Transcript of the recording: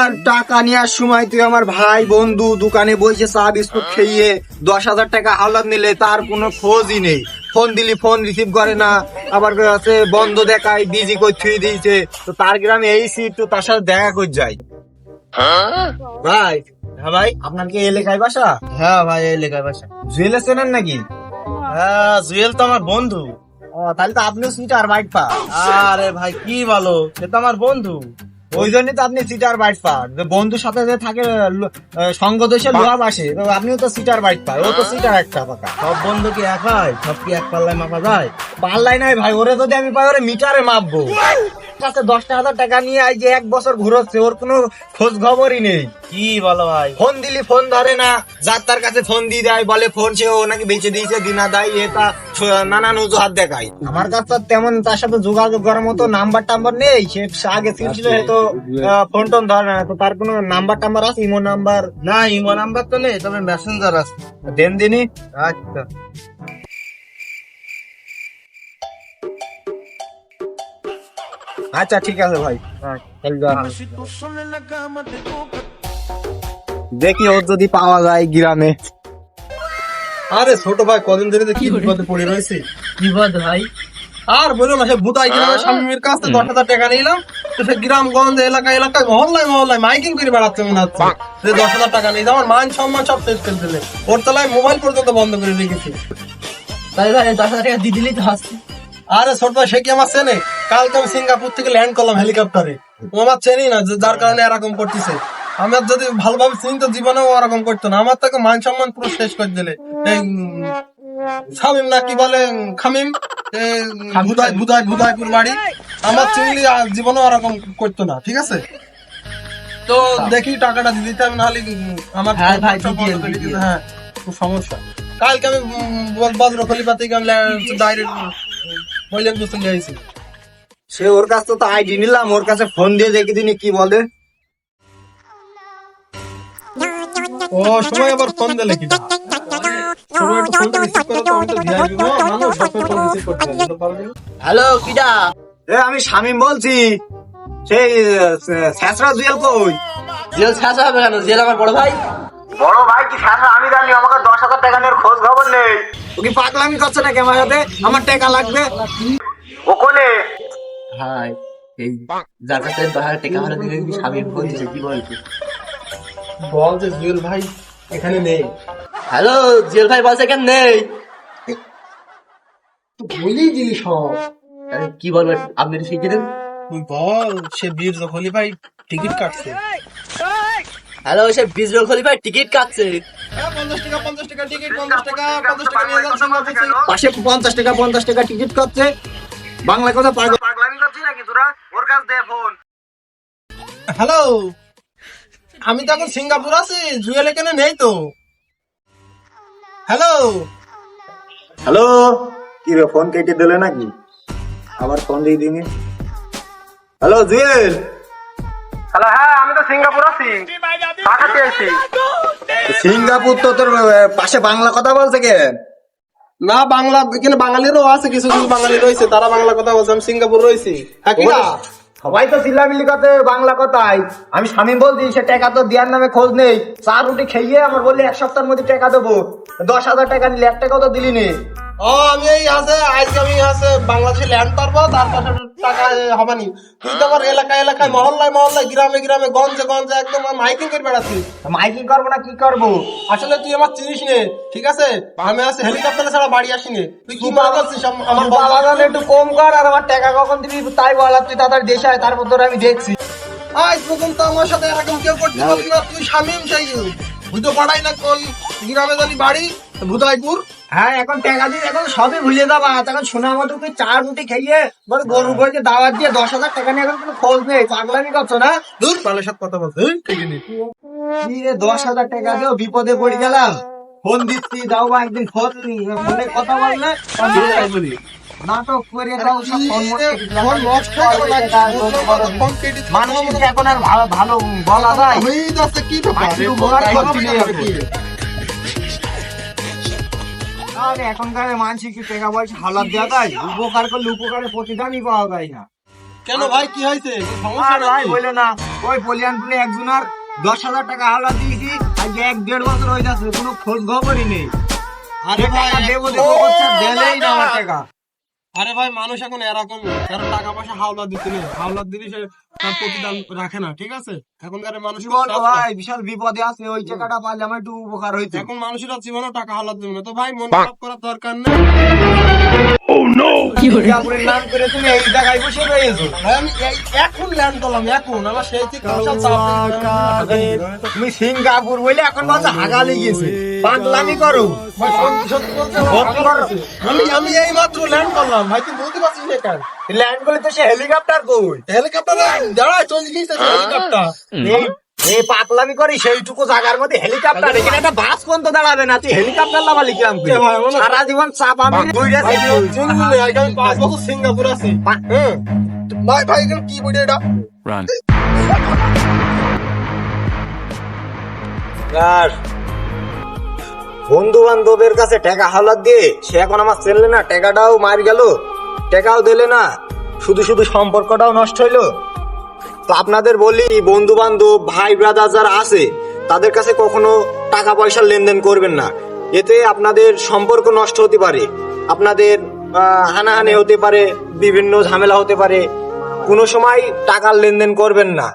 আর টাকা নেওয়ার সময় তুই আমার ভাই বন্ধু দোকানে বসে চা বিস্কুট খেয়ে দশ হাজার টাকা হাওলাত নিলে তার কোনো খোঁজই নেই। ফোন দিলি ফোন রিসিভ করে না। আবার আছে বন্ধ দেখায় বিজি করে থুই দিয়েছে। তো তার গ্রামে এই সিট তো তার সাথে দেখা করে যাই। ভাই হ্যাঁ ভাই? আপনার কি এলাকায় বাসা? হ্যাঁ ভাই এই লেখায় বাসা। জুয়েলার চেনেন নাকি? হ্যাঁ জুয়েল তো আমার বন্ধু। ও তাহলে তো আপনিও সিটার বাইট পা আরে ভাই কি বলো? সে তো আমার বন্ধু। ওই জন্যই তো আপনি সিটার বাইট পান। বন্ধুর সাথে যে থাকে সঙ্গ দেশে লোহা বাসে আপনিও তো সিটার বাইট পা ও তো সিটার একটা পাকা। সব বন্ধু কি এক হয়? সব কি এক পাল্লায় মাপা যায়? পাল্লায় নাই ভাই ওরে যদি আমি পাই ওরে মিটারে মাপবো। কাছে দশটা হাজার টাকা নিয়ে আই যে এক বছর ঘুরোচ্ছে ওর কোনো খোঁজ খবরই নেই। কি বলো ভাই? ফোন দিলি ফোন ধরে না। যার তার কাছে ফোন দিয়ে দেয় বলে ফোন সে ও নাকি বেঁচে দিয়েছে দিনা দেয় এটা নানান অজুহাত দেখায়। আমার কাছে তো তেমন তার সাথে যোগাযোগ করার মতো নাম্বার টাম্বার নেই। সে আগে ছিল হয়তো ফোন টোন ধরে না তো তার কোনো নাম্বার টাম্বার আছে ইমো নাম্বার? না ইমো নাম্বার তো নেই তবে মেসেঞ্জার আছে। দেন দিনই আচ্ছা। আচ্ছা ঠিক আছে ভাই। দেখি ওর যদি পাওয়া যায় গ্রামে। আরে ছোট ভাই কদিন ধরে কি বিপদে পড়ে রয়েছে। বিপদ ভাই। আর বলো না সে বুতাই গ্রামের স্বামীর কাছ থেকে দশ হাজার টাকা নিলাম। তো সে গ্রামগঞ্জ এলাকা এলাকায় মহল্লায় মহল্লায় মাইকিং করে বেড়াচ্ছে মনে হচ্ছে। যে দশ হাজার টাকা নিয়ে আমার মান সম্মান সব শেষ করে দিলে। ওর তলায় মোবাইল পর্যন্ত বন্ধ করে রেখেছে। তাই ভাই দশ হাজার টাকা দিয়ে দিলেই তো হাসছি আরে ছোট ভাই সে কি আমার চেনে? কালকে আমি সিঙ্গাপুর থেকে ল্যান্ড করলাম হেলিকপ্টারে ও আমার চেনি না যার কারণে এরকম করতেছে। আমার যদি ভালোভাবে চিনি তো জীবনেও ওরকম করতো না। আমার তাকে মান সম্মান পুরো শেষ করে দিলে। এই শামিম না কি বলে খামিম? বাড়ি। আমার চিংড়ি জীবনে ওরকম করতো না ঠিক আছে? তো দেখি টাকাটা দিতে আমি নাহলে আমার হ্যাঁ হ্যাঁ খুব সমস্যা। কালকে আমি বজ্র থেকে আমি ডাইরেক্ট আইছি। সে ওর কাছ তো আইডি নিলাম ওর কাছে ফোন দিয়ে দেখি দিনি কি বলে। ও সময় আবার ফোন দিলে কি? হয়? হ্যালো কিডা? এ আমি শামিম বলছি। সেই শেষরা জুয়েল কই? জেল ছাড়া হবে কেন? জেল আমার বড় ভাই। বড় ভাই কি আমি জানি আমাকে দশ হাজার টাকা নেওয়ার খোঁজ খবর নেই। ও কি পাগলামি করছে নাকি আমার সাথে? আমার টাকা লাগবে। ও কোনে? ভাই এই যার কাছে দশ হাজার টাকা হলে দিলে স্বামী ফোন দিছে কি বলছে? বল যে জুয়েল ভাই এখানে নেই। হ্যালো জেল ভাই বলছে কেন নেই। বলেই দিলি সব। কি বলবেন আপনি শিখিয়ে দেন। তুই বল সে বীর ভাই টিকিট কাটছে। হ্যালো সে বিজরুল খলিফার টিকিট কাটছে। পাশে পঞ্চাশ টাকা পঞ্চাশ টাকা টিকিট করছে বাংলা কথা পাগল। পাগলামি করছিস নাকি তোরা? ওর কাছ দে ফোন। হ্যালো আমি তো এখন সিঙ্গাপুর আছি জুয়েল এখানে নেই তো। হ্যালো। হ্যালো কি রে ফোন কেটে দিলে নাকি? আবার ফোন দিয়ে দিনি হ্যালো জুয়েল। হ্যালো হ্যাঁ। সিঙ্গাপুর আছি। ঢাকাতে আছি। সিঙ্গাপুর তো তোর পাশে বাংলা কথা বলছে কে? না বাংলা এখানে বাঙালিরও আছে কিছু কিছু বাঙালি রয়েছে তারা বাংলা কথা বলছে আমি সিঙ্গাপুর রয়েছি। হ্যাঁ কি না? সবাই তো চিল্লামিল্লি কথা বাংলা কথাই। আমি স্বামী বলছি সে টাকা তো দেওয়ার নামে খোঁজ নেই। চা রুটি খেয়ে আমার বললে এক সপ্তাহের মধ্যে টাকা দেবো। দশ হাজার টাকা নিলে এক টাকাও তো দিলি নি ও আমি এই আছে আজকে আমি আছে বাংলাদেশে ল্যান্ড করব তারপর টাকা হবে নি। তুই তো আমার এলাকায় এলাকায় মহল্লায় মহল্লায় গ্রামে গ্রামে গঞ্জে গঞ্জে একদম মাইকিং করে বেড়াচ্ছিস মাইকিং করব না কি করব? আসলে তুই আমার চিনিস নে ঠিক আছে? আমি আছে হেলিকপ্টারে ছাড়া বাড়ি আসিনি তুই কি মনে করছিস আমার বাবা একটু কম কর আর আমার টাকা কখন দিবি? তাই বল আর তুই তাড়াতাড়ি দেশে আয় তারপর তোর আমি দেখছি। আজ পর্যন্ত আমার সাথে এরকম কেউ করতে পারবি না। তুই স্বামীম সেই বুঝতে পারাই না কোন গ্রামে জানি বাড়ি ভুদাইপুর হ্যাঁ এখন টাকা দিয়ে এখন সবই ভুলে যাবা। এখন শোনা মতো তুই চা রুটি খেয়ে বলে গরু বইকে দাওয়াত দিয়ে দশ হাজার টাকা নিয়ে এখন কোনো খোঁজ নেই। পাগলামি করছ না? দূর পালের সাথে কথা বলছে এই, ঠিক নেই কি রে দশ হাজার টাকা দিও বিপদে পড়ে গেলাম। ফোন দিচ্ছি দাও বা একদিন খোঁজ নি। ফোনে কথা বললে নাটক করে দাও ফোন ফোন নষ্ট করে লাগে ফোন কেটে মানুষ এখন আর ভালো ভালো বলা যায়। কি? আরে এখনকার মানুষ কি টাকা পয়সা হালাত দেওয়া যায় উপকার করলে উপকারের প্রতিদানই পাওয়া যায় না। কেন ভাই কি হয়েছে? সমস্যা আর ভাই বলে না ওই পলিয়ানপুরে একজনের দশ হাজার টাকা হাওলাত দিয়েছি আজকে এক দেড় বছর হয়ে যাচ্ছে কোনো খোঁজ খবরই নেই। আরে ভাই টাকা দেবো দেবো করছে দিলেই না আমার টাকা। আরে ভাই মানুষ এখন এরকম কারণ টাকা পয়সা হাওলা দিতে নেই হাওলা দিলে সে তার প্রতিদান রাখে না ঠিক আছে? এখনকার মানুষ কি ভাই বিশাল বিপদে আছে ওই টাকাটা পাইলে আমার একটু উপকার হইতো। এখন মানুষেরা জীবনেও টাকা হাওলা দেবে না। তো ভাই মন খারাপ করার দরকার নেই। নাম করে তুমি এই জায়গায় বসে রয়েছো। এখন ল্যান্ড করলাম এখন। আমার সেই থেকে বিশাল চাপ দিচ্ছে। তুমি সিঙ্গাপুর বলে এখন বলছো হাগালে গেছে পাগলামি করো। আমি আমি এই মাত্র ল্যান্ড করলাম। ভাই তুই বলতে পারছিস না কেন ল্যান্ড করলে তো সে হেলিকপ্টার কই? হেলিকপ্টার দাঁড়ায় চল গিয়েছে হেলিকপ্টার এই এই পাগলামি করি সেইটুকু জায়গার মধ্যে হেলিকপ্টার এখানে একটা বাস কোন তো দাঁড়াবে না। তুই হেলিকপ্টার লাভা লিখলাম সারা জীবন চাপ আমি পাঁচ বছর সিঙ্গাপুর আছি। ভাই ভাই এখানে কি বইটা এটা? Run. আর বন্ধু বান্ধবের কাছে টাকা হালাত দিয়ে সে এখন আমার চেনলে না, টাকাটাও মার গেল, টাকাও দিলে না, শুধু শুধু সম্পর্কটাও নষ্ট হইল। তো আপনাদের বলি বন্ধু বান্ধব ভাই ব্রাদার যারা আছে, তাদের কাছে কখনো টাকা পয়সার লেনদেন করবেন না। এতে আপনাদের সম্পর্ক নষ্ট হতে পারে, আপনাদের হানাহানি হতে পারে, বিভিন্ন ঝামেলা হতে পারে। কোনো সময় টাকার লেনদেন করবেন না।